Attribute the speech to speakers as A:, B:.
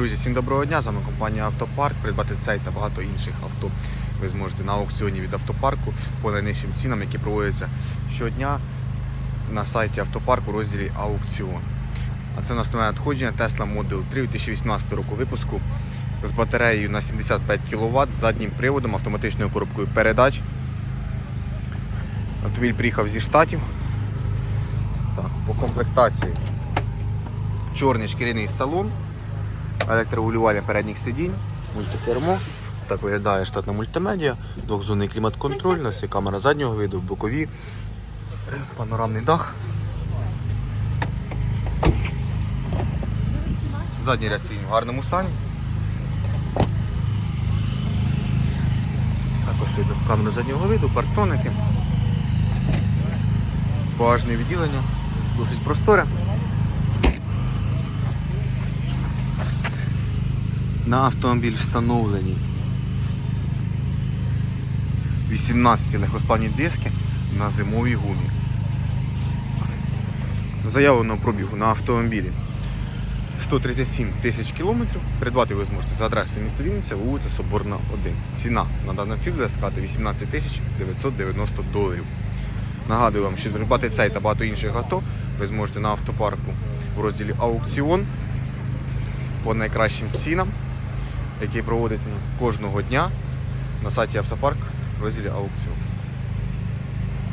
A: Друзі, всім доброго дня! З вами компанія Автопарк. Придбати цей та багато інших авто ви зможете на аукціоні від автопарку по найнижчим цінам, які проводяться щодня на сайті автопарку у розділі аукціон. А це у нас нове надходження Tesla Model 3 2018 року випуску з батареєю на 75 кВт, з заднім приводом, автоматичною коробкою передач. Автомобіль приїхав зі штатів. Так, по комплектації чорний шкіряний салон, електрорегулювання передніх сидінь, мультикермо. Так виглядає штатна мультимедіа, двохзонний клімат-контроль, у нас є камера заднього виду, бокові, панорамний дах. Задній ряд сидінь в гарному стані. Також видно камеру заднього виду, парктоники. Багажне відділення, досить просторе. На автомобіль встановлені 18 легкосплавні диски на зимовій гумі. Заявленого пробігу на автомобілі 137 тисяч кілометрів. Придбати ви зможете за адресою міста Вінниця, вулиця Соборна 1. Ціна на даний автомобіль буде складати 18 тисяч 990 доларів. Нагадую вам, що придбати цей та багато інших авто ви зможете на автопарку в розділі аукціон по найкращим цінам, який проводиться кожного дня на сайті автопарк в розділі аукціон.